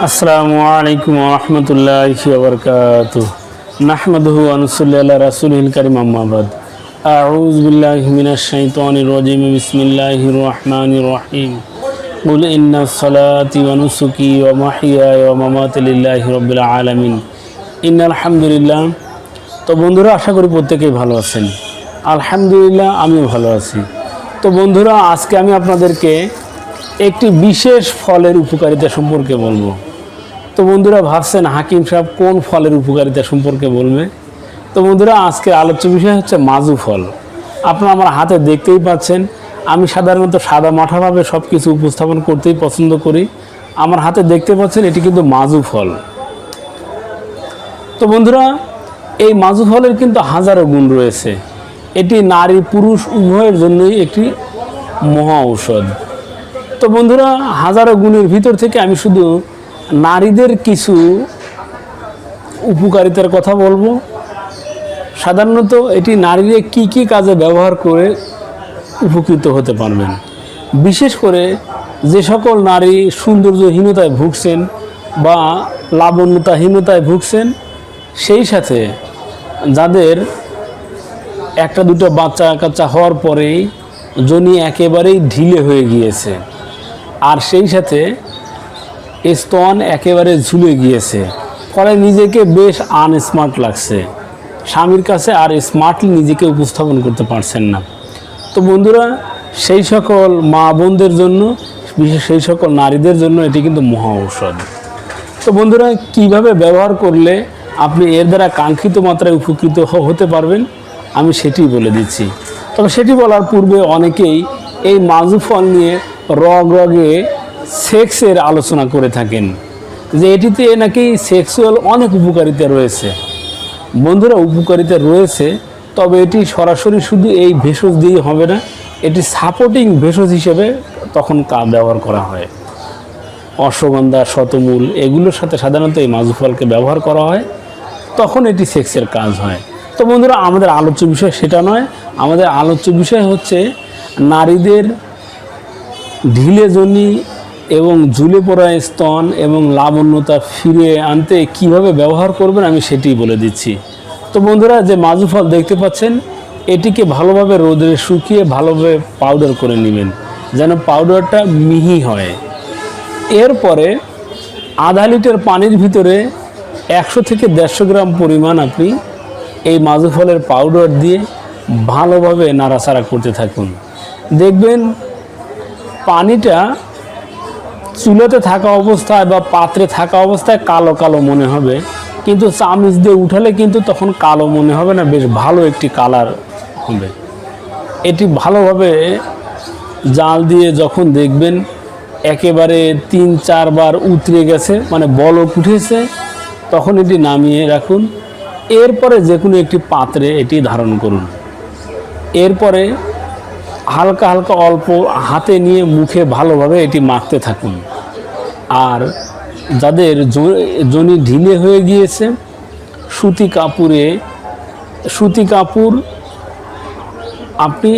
আসসালামু আলাইকুম রহমতুল্লাহি ওবরকাত নাহমাদুহু আনুসুল্লি আল্লাহ রাসুলহিল করিম আম্মাবাদ আউজ বিল্লাহি মিনাশ শাইতানির রাজিম বিসমিল্লাহির রহমানির রহিম قل إن صلاتي ونسكي ومحياي ومماتي لله رب العالمين إن الحمد لله তো বন্ধুরা আশা করি প্রত্যেকেই ভালো আছেন আলহামদুলিল্লাহ আমিও ভালো আছি তো বন্ধুরা আজকে আমি আপনাদেরকে একটি বিশেষ ফলের উপকারিতা সম্পর্কে বলবো তো বন্ধুরা ভাবছেন হাকিম সাহেব কোন ফলের উপকারিতা সম্পর্কে বলবে? তো বন্ধুরা আজকে আলোচ্য বিষয় হচ্ছে মাজু ফল। আপনারা আমার হাতে দেখতেই পাচ্ছেন, আমি সাধারণত সাদা মাঠাভাবে সব কিছু উপস্থাপন করতেই পছন্দ করি। আমার হাতে দেখতে পাচ্ছেন, এটি কিন্তু মাজু ফল। তো বন্ধুরা, এই মাজু ফলের কিন্তু হাজারো গুণ রয়েছে। এটি নারী পুরুষ উভয়ের জন্যই একটি মহা ঔষধ। তো বন্ধুরা, হাজারো গুণের ভিতর থেকে আমি শুধু নারীদের কিছু উপকারিতার কথা বলব। সাধারণত এটি নারীরা কি কি কাজে ব্যবহার করে উপকৃত হতে পারবেন। বিশেষ করে যে সকল নারী সৌন্দর্যহীনতায় ভুগছেন বা লাবণ্যতাহীনতায় ভুগছেন, সেই সাথে যাদের একটা দুটো বাচ্চা কাচ্চা হওয়ার পরেই জনি একেবারেই ঢিলে হয়ে গিয়েছে। আর সেই সাথে স্তন একেবারে ঝুলে গিয়েছে। ফলে নিজেকে বেশ আনস্মার্ট লাগছে। স্বামীর কাছে আর স্মার্টলি নিজেকে উপস্থাপন করতে পারছেন না। তো বন্ধুরা, সেই সকল মা বোনদের জন্য, বিশেষ সেই সকল নারীদের জন্য এটি কিন্তু মহা ঔষধ। তো বন্ধুরা, কীভাবে ব্যবহার করলে আপনি এর দ্বারা কাঙ্ক্ষিত মাত্রায় উপকৃত হতে পারবেন, আমি সেটি বলে দিচ্ছি। তবে সেটি বলার পূর্বে অনেকেই এই মাজু ফল নিয়ে রগ রগে সেক্সের আলোচনা করে থাকেন, যে এটিতে নাকি সেক্সুয়াল অনেক উপকারিতা রয়েছে। বন্ধুরা, উপকারিতা রয়েছে, তবে এটি সরাসরি শুধু এই ভেষজ দিয়ে হবে না, এটি সাপোর্টিং ভেষজ হিসেবে তখন কা ব্যবহার করা হয়। অশ্বগন্ধা, শতমূল, এগুলোর সাথে সাধারণত এই মাজু ফলকে ব্যবহার করা হয়, তখন এটি সেক্সের কাজ হয়। তো বন্ধুরা, আমাদের আলোচ্য বিষয় সেটা নয়, আমাদের আলোচ্য বিষয় হচ্ছে নারীদের ঢিলে জনি এবং ঝুলে পড়া স্তন এবং লাবণ্যতা ফিরিয়ে আনতে কীভাবে ব্যবহার করবেন আমি সেটিই বলে দিচ্ছি। তো বন্ধুরা, যে মাজু ফল দেখতে পাচ্ছেন, এটিকে ভালোভাবে রোদে শুকিয়ে ভালোভাবে পাউডার করে নেবেন, যেন পাউডারটা মিহি হয়। এরপরে আধা লিটার পানির ভিতরে একশো থেকে দেড়শো গ্রাম পরিমাণ আপনি এই মাজু ফলের পাউডার দিয়ে ভালোভাবে নাড়াচাড়া করতে থাকুন। দেখবেন পানিটা চুলাতে থাকা অবস্থায় বা পাত্রে থাকা অবস্থায় কালো কালো মনে হবে। কিন্তু চামিচ দিয়ে উঠালে কিন্তু তখন কালো মনে হবে না, বেশ ভালো একটি কালার হবে। এটি ভালোভাবে জাল দিয়ে যখন দেখবেন, একেবারে তিন চারবার উতরে গেছে মানে বলক উঠেছে, তখন এটি নামিয়ে রাখুন। এরপরে যে কোনো একটি পাত্রে এটি ধারণ করুন। এরপরে হালকা হালকা অল্প হাতে নিয়ে মুখে ভালোভাবে এটি মাখতে থাকুন। আর যাদের জনি ঢিলে হয়ে গিয়েছে, সুতি কাপড়ে সুতি কাপড় আপনি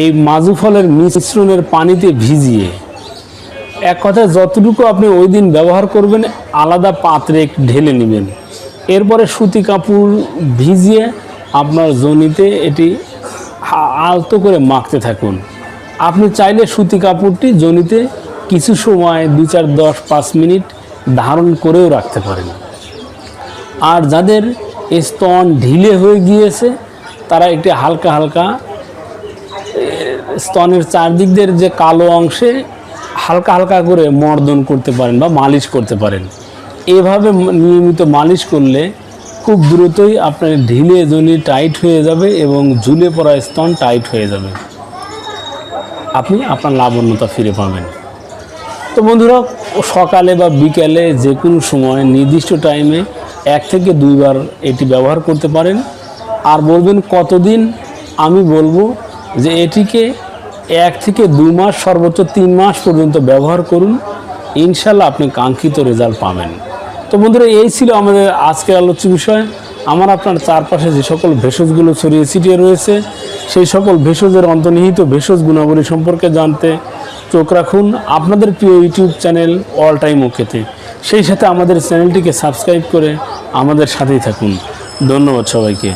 এই মাজু ফলের মিশ্রণের পানিতে ভিজিয়ে, এক কথায় যতটুকু আপনি ওই দিন ব্যবহার করবেন, আলাদা পাত্রে ঢেলে নেবেন। এরপরে সুতি কাপড় ভিজিয়ে আপনার জনিতে এটি আলতো করে মাখতে থাকুন। আপনি চাইলে সুতি কাপড়টি জনিতে কিছু সময় দু চার দশ পাঁচ মিনিট ধারণ করেও রাখতে পারেন। আর যাদের স্তন ঢিলে হয়ে গিয়েছে, তারা একটি হালকা হালকা, স্তনের চারদিকদের যে কালো অংশে হালকা হালকা করে মর্দন করতে পারেন বা মালিশ করতে পারেন। এভাবে নিয়মিত মালিশ করলে খুব দ্রুতই আপনার ঢিলে জনি টাইট হয়ে যাবে এবং ঝুলে পড়া স্তন টাইট হয়ে যাবে। আপনি আপনার লাবণ্যতা ফিরে পাবেন। তো বন্ধুরা, সকালে বা বিকেলে যে কোনো সময়, নির্দিষ্ট টাইমে এক থেকে দুইবার এটি ব্যবহার করতে পারেন। আর বলবেন কতদিন? আমি বলব যে এটিকে এক থেকে দুই মাস, সর্বোচ্চ তিন মাস পর্যন্ত ব্যবহার করুন। ইনশাল্লাহ আপনি কাঙ্ক্ষিত রেজাল্ট পাবেন। তো বন্ধুরা, এই ছিল আমাদের আজকের আলোচ্য বিষয়। আমার আপনার চারপাশে যে সকল ভেষজগুলো ছড়িয়ে ছিটিয়ে রয়েছে, সেই সকল ভেষজের অন্তর্নিহিত ভেষজ গুণাবলী সম্পর্কে জানতে চোখ রাখুন। আপনাদের প্রিয় ইউটিউব চ্যানেল অল টাইম ওকেতে। সেই সাথে আমাদের চ্যানেলটিকে সাবস্ক্রাইব করে আমাদের সাথেই থাকুন। ধন্যবাদ সবাইকে।